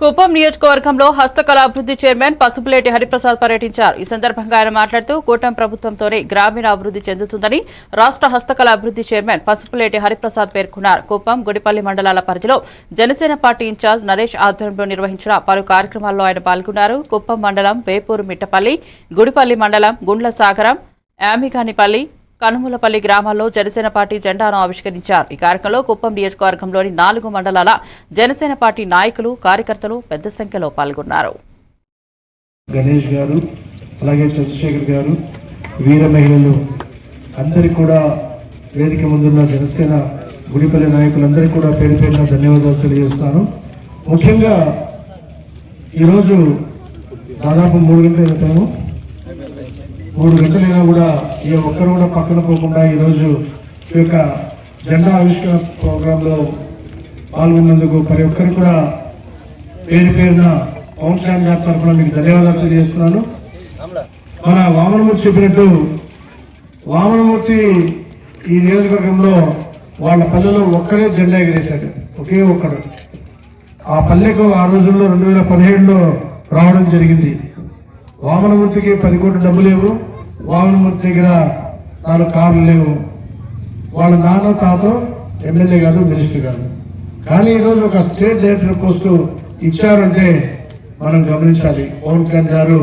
కుప్పం నియోజకవర్గంలో హస్తకళ అభివృద్ధి చైర్మన్ పసుపులేటి హరిప్రసాద్ పర్యటించారు. ఈ సందర్భంగా ఆయన మాట్లాడుతూ కూటమి ప్రభుత్వంతోనే గ్రామీణ అభివృద్ధి చెందుతుందని రాష్ట్ర హస్తకళ అభివృద్ధి చైర్మన్ పసుపులేటి హరిప్రసాద్ పేర్కొన్నారు. కుప్పం గుడిపల్లి మండలాల పరిధిలో జనసేన పార్టీ ఇన్ఛార్జ్ నరేష్ ఆధ్వర్యంలో నిర్వహించిన పలు కార్యక్రమాల్లో ఆయన పాల్గొన్నారు. కుప్పం మండలం వేపూరు మిట్టపల్లి గుడిపల్లి మండలం గుండ్ల సాగరం యామిగానిపల్లి కనుమలపల్లి గ్రామాల్లో జనసేన పార్టీ జెండాను ఆవిష్కరించారు. ఈ కార్యక్రమంలో కుప్పం నియోజకవర్గంలోని నాలుగు మండలాల జనసేన పార్టీ నాయకులు కార్యకర్తలు పెద్ద సంఖ్యలో పాల్గొన్నారు. గణేష్ గారు అలాగే చంద్రశేఖర్ గారు వీర మహిళలు అందరికీ కూడా వేదిక ముందున్న జనసేన గుడిపల్లి నాయకులందరికీ కూడా పేరు పేరున ధన్యవాదాలు తెలియజేస్తాను. ముఖ్యంగా ఈరోజు దాదాపు మూడు గంటల క్రితము మూడు గంటలైనా కూడా ఏ ఒక్కరు కూడా పక్కన పోకుండా ఈరోజు ఈ యొక్క జెండా ఆవిష్కరణ ప్రోగ్రాంలో పాల్గొన్నందుకు ప్రతి ఒక్కరు కూడా పేరు పేరున పవన్ కళ్యాణ్ గారి తరఫున మీకు ధన్యవాదాలు తెలియజేస్తున్నాను. మన వామనమూర్తి చెప్పినట్టు వామనమూర్తి ఈ నియోజకవర్గంలో వాళ్ళ పల్లెలో ఒక్కడే జెండా ఎగిరేశాడు. ఒకే ఒక్కడు. ఆ పల్లెకు ఆ రోజుల్లో రెండు వేల పదిహేడులో రావడం జరిగింది. వామనమూర్తికి పది కోట్ల డబ్బు లేవు వామనమూర్తి దగ్గర నాలుగు కార్లు లేవు. వాళ్ళ నాన్న తాత ఎమ్మెల్యే కాదు మినిస్టర్ కాదు కానీ ఈరోజు ఒక స్టేట్ డైరెక్టర్ పోస్టు ఇచ్చారంటే మనం గమనించాలి. పవన్ కళ్యాణ్ గారు